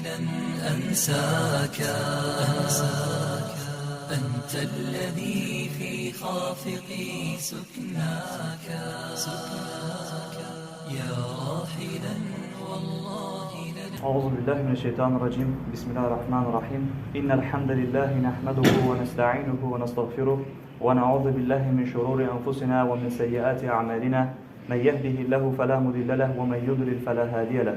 لن أنساك. أنت الذي في خافقي سكناك. يا راحلا والله أعوذ بالله من الشيطان الرجيم. بسم الله الرحمن الرحيم. إن الحمد لله نحمده ونستعينه ونستغفره ونعوذ بالله من شرور أنفسنا ومن سيئات أعمالنا. من يهده الله فلا مضل له ومن يضلل فلا هادي له.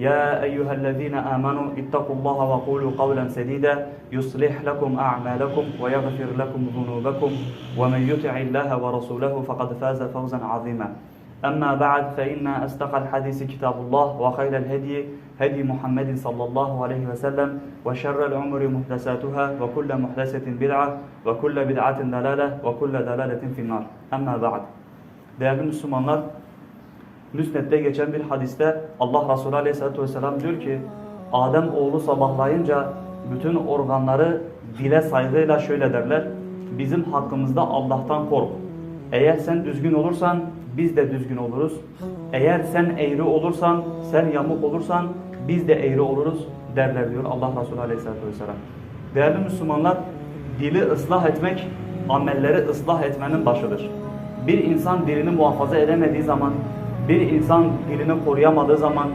يا أيها الذين آمنوا اتقوا الله وقولوا قولا سديدا يصلح لكم أعمالكم ويغفر لكم ذنوبكم ومن يطع الله ورسوله فقد فاز فوزا عظيما. أما بعد فإن أصدق الحديث كتاب الله وخير الهدي هدي محمد صلى الله عليه وسلم وشر الأمور محدثاتها وكل محدثة بدعة وكل بدعة ضلالة وكل ضلالة في النار. أما بعد Değerli Müslümanlar, Müsned'de geçen bir hadiste Allah Resulü Aleyhisselatü Vesselam diyor ki Adem oğlu sabahlayınca bütün organları dile saygıyla şöyle derler. Bizim hakkımızda Allah'tan kork. Eğer sen düzgün olursan biz de düzgün oluruz. Eğer sen eğri olursan, sen yamuk olursan biz de eğri oluruz derler diyor Allah Resulü Aleyhisselatü Vesselam. Değerli Müslümanlar, dili ıslah etmek, amelleri ıslah etmenin başıdır. Bir insan dilini muhafaza edemediği zaman, bir insan dilini koruyamadığı zaman,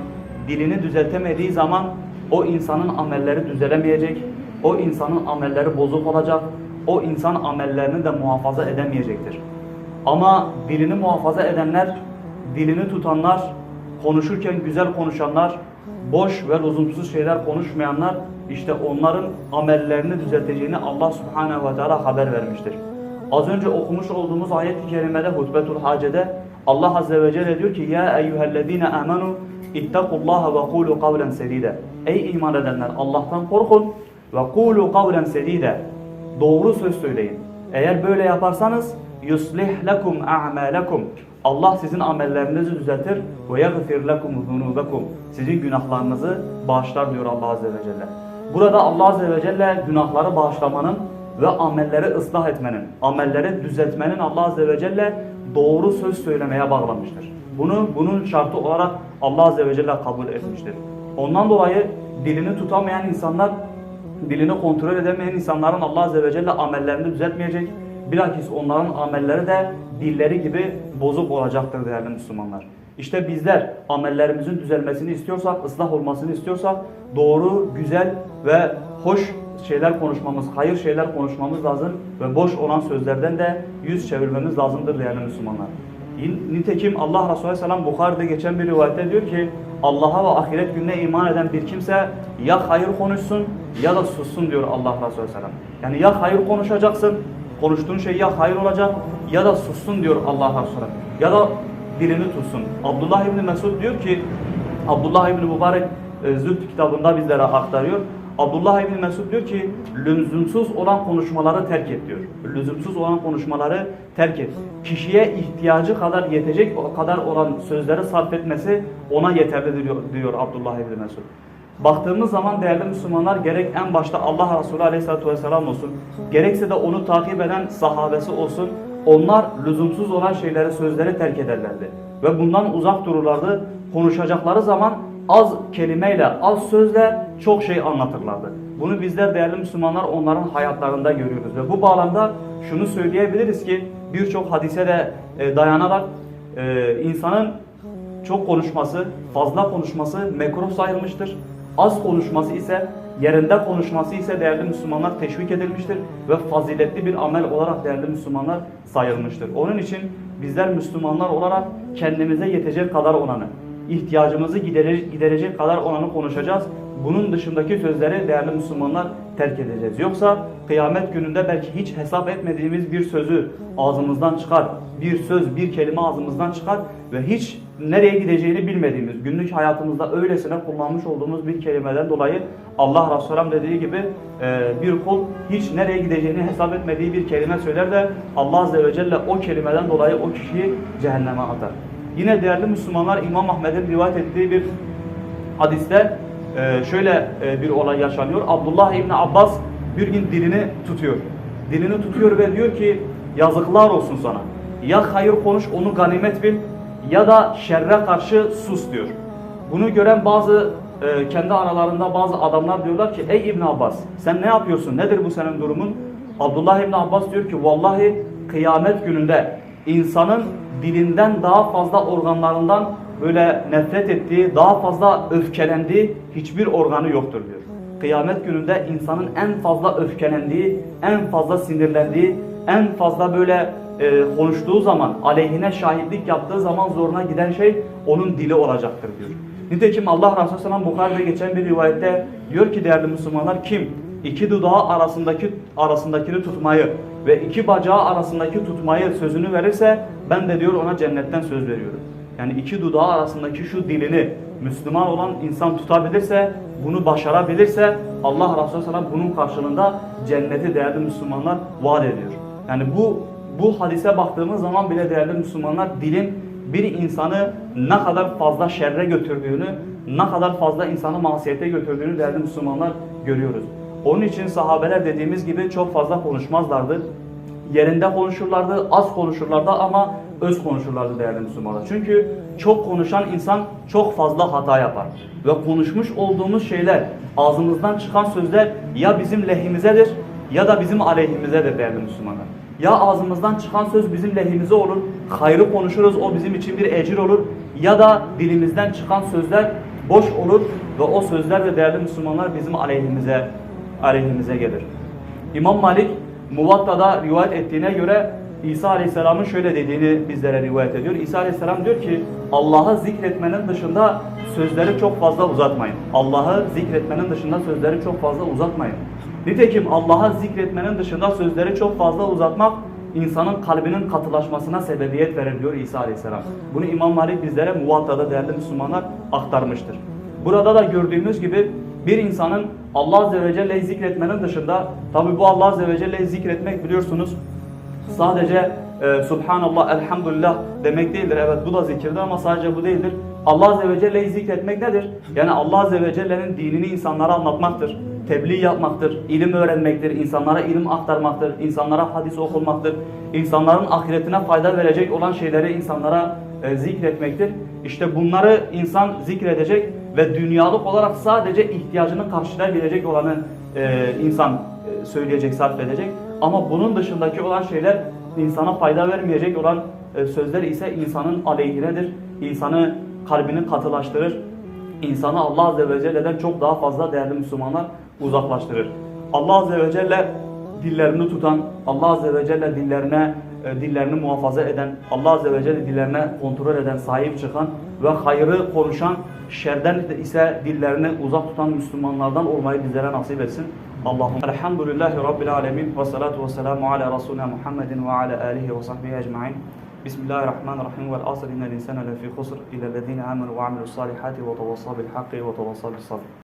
dilini düzeltemediği zaman o insanın amelleri düzelemeyecek, o insanın amelleri bozuk olacak, o insan amellerini de muhafaza edemeyecektir. Ama dilini muhafaza edenler, dilini tutanlar, konuşurken güzel konuşanlar, boş ve lüzumsuz şeyler konuşmayanlar, işte onların amellerini düzelteceğini Allah Subhanahu ve Teala haber vermiştir. Az önce okumuş olduğumuz ayet-i kerimede Hutbetul Hace'de Allah Azze ve Celle diyor ki Ya eyyühellezine amenu ittakullaha ve kulu kavlen sedide Ey iman edenler Allah'tan korkun ve kulu kavlen sedide Doğru söz söyleyin. Eğer böyle yaparsanız yuslih lekum a'malakum Allah sizin amellerinizi düzeltir ve yaghfir lekum zunubakum Sizin günahlarınızı bağışlar diyor Allah Azze ve Celle. Burada Allah Azze ve Celle günahları bağışlamanın ve amelleri ıslah etmenin, amelleri düzeltmenin Allah Azze ve Celle doğru söz söylemeye bağlamıştır. Bunu bunun şartı olarak Allah Azze ve Celle kabul etmiştir. Ondan dolayı dilini tutamayan insanlar, dilini kontrol edemeyen insanların Allah Azze ve Celle amellerini düzeltmeyecek. Bilakis onların amelleri de dilleri gibi bozuk olacaktır değerli Müslümanlar. İşte bizler amellerimizin düzelmesini istiyorsak, ıslah olmasını istiyorsak doğru, güzel ve hoş şeyler konuşmamız, hayır şeyler konuşmamız lazım ve boş olan sözlerden de yüz çevirmemiz lazımdır değerli Müslümanlar. Nitekim Allah Resulü Aleyhisselam Bukhari'de geçen bir rivayette diyor ki Allah'a ve ahiret gününe iman eden bir kimse ya hayır konuşsun ya da sussun diyor Allah Resulü Aleyhisselam. Yani ya hayır konuşacaksın, konuştuğun şey ya hayır olacak ya da sussun diyor Allah Resulü. Ya da dilini tutsun. Abdullah İbni Mesud diyor ki Abdullah İbni Mübarek e, Züht kitabında bizlere aktarıyor. Abdullah İbni Mesud diyor ki lüzumsuz olan konuşmaları terk et diyor. Lüzumsuz olan konuşmaları terk et. Kişiye ihtiyacı kadar yetecek kadar olan sözleri sarf etmesi ona yeterli diyor, diyor Abdullah İbni Mesud. Baktığımız zaman değerli Müslümanlar gerek en başta Allah Resulü Aleyhisselatü Vesselam olsun, gerekse de onu takip eden sahabesi olsun, onlar lüzumsuz olan şeyleri, sözleri terk ederlerdi. Ve bundan uzak dururlardı. Konuşacakları zaman az kelimeyle, az sözle çok şey anlatırlardı. Bunu bizler değerli Müslümanlar onların hayatlarında görüyoruz. Ve bu bağlamda şunu söyleyebiliriz ki birçok hadise de e, dayanarak e, insanın çok konuşması, fazla konuşması mekruh sayılmıştır. Az konuşması ise, yerinde konuşması ise değerli Müslümanlar teşvik edilmiştir ve faziletli bir amel olarak değerli Müslümanlar sayılmıştır. Onun için bizler Müslümanlar olarak kendimize yetecek kadar olanı, ihtiyacımızı gidere- giderecek kadar olanı konuşacağız. Bunun dışındaki sözleri değerli Müslümanlar terk edeceğiz. Yoksa kıyamet gününde belki hiç hesap etmediğimiz bir sözü ağzımızdan çıkar. Bir söz, bir kelime ağzımızdan çıkar ve hiç nereye gideceğini bilmediğimiz, günlük hayatımızda öylesine kullanmış olduğumuz bir kelimeden dolayı Allah Resulü dediği gibi e, bir kul hiç nereye gideceğini hesap etmediği bir kelime söyler de Allah Azze ve Celle o kelimeden dolayı o kişiyi cehenneme atar. Yine değerli Müslümanlar İmam Ahmed'in rivayet ettiği bir hadiste e, şöyle e, bir olay yaşanıyor. Abdullah İbni Abbas bir gün dilini tutuyor. Dilini tutuyor ve diyor ki yazıklar olsun sana. Ya hayır konuş onu ganimet bil ya da şerre karşı sus diyor. Bunu gören bazı e, kendi aralarında bazı adamlar diyorlar ki ey İbn Abbas sen ne yapıyorsun? Nedir bu senin durumun? Abdullah İbn Abbas diyor ki vallahi kıyamet gününde insanın dilinden daha fazla organlarından böyle nefret ettiği, daha fazla öfkelendiği hiçbir organı yoktur diyor. Kıyamet gününde insanın en fazla öfkelendiği, en fazla sinirlendiği, en fazla böyle e, konuştuğu zaman, aleyhine şahitlik yaptığı zaman zoruna giden şey onun dili olacaktır diyor. Nitekim Allah Resulü Sallam Bukhari'de geçen bir rivayette diyor ki değerli Müslümanlar kim iki dudağı arasındaki arasındakini tutmayı ve iki bacağı arasındaki tutmayı sözünü verirse ben de diyor ona cennetten söz veriyorum. Yani iki dudağı arasındaki şu dilini Müslüman olan insan tutabilirse, bunu başarabilirse Allah Resulü Sallam bunun karşılığında cenneti değerli Müslümanlar vaat ediyor. Yani bu bu hadise baktığımız zaman bile değerli Müslümanlar dilin bir insanı ne kadar fazla şerre götürdüğünü, ne kadar fazla insanı masiyete götürdüğünü değerli Müslümanlar görüyoruz. Onun için sahabeler dediğimiz gibi çok fazla konuşmazlardı. Yerinde konuşurlardı, az konuşurlardı ama öz konuşurlardı değerli Müslümanlar. Çünkü çok konuşan insan çok fazla hata yapar. Ve konuşmuş olduğumuz şeyler, ağzımızdan çıkan sözler ya bizim lehimizedir ya da bizim aleyhimizedir değerli Müslümanlar. Ya ağzımızdan çıkan söz bizim lehimize olur, hayrı konuşuruz o bizim için bir ecir olur ya da dilimizden çıkan sözler boş olur ve o sözler de değerli Müslümanlar bizim aleyhimize aleyhimize gelir. İmam Malik Muvatta'da rivayet ettiğine göre İsa Aleyhisselam'ın şöyle dediğini bizlere rivayet ediyor. İsa Aleyhisselam diyor ki Allah'ı zikretmenin dışında sözleri çok fazla uzatmayın. Allah'ı zikretmenin dışında sözleri çok fazla uzatmayın. Nitekim Allah'ı zikretmenin dışında sözleri çok fazla uzatmak insanın kalbinin katılaşmasına sebebiyet verir diyor İsa Aleyhisselam. Bunu İmam Malik bizlere Muvatta'da değerli Müslümanlar aktarmıştır. Burada da gördüğümüz gibi bir insanın Allah Azze ve Celle'yi zikretmenin dışında tabi bu Allah Azze ve Celle'yi zikretmek biliyorsunuz sadece e, Subhanallah, Elhamdülillah demek değildir. Evet bu da zikirdir ama sadece bu değildir. Allah Azze ve Celle'yi zikretmek nedir? Yani Allah Azze ve Celle'nin dinini insanlara anlatmaktır. Tebliğ yapmaktır, ilim öğrenmektir, insanlara ilim aktarmaktır, insanlara hadis okunmaktır, insanların ahiretine fayda verecek olan şeyleri insanlara e, zikretmektir. İşte bunları insan zikredecek ve dünyalık olarak sadece ihtiyacını karşılayabilecek olanı e, insan e, söyleyecek, sarf edecek. Ama bunun dışındaki olan şeyler insana fayda vermeyecek olan e, sözler ise insanın aleyhinedir. İnsanı kalbini katılaştırır. İnsanı Allah Azze ve Celle'den çok daha fazla değerli Müslümanlar uzaklaştırır. Allah Azze ve Celle dillerini tutan, Allah Azze ve Celle dillerine e, dillerini muhafaza eden, Allah Azze ve Celle dillerine kontrol eden, sahip çıkan ve hayrı konuşan, şerden ise dillerini uzak tutan Müslümanlardan olmayı bizlere nasip etsin. Allah'ım. Elhamdülillahi Rabbil alemin ve salatu ve selamu ala Resulina Muhammedin ve ala alihi ve sahbihi ecma'in. Bismillahirrahmanirrahim. Vel asr innel insane lefî husr illellezîne amenu ve amilus salihati ve tevassav bil hakki ve tevassav bis sabr.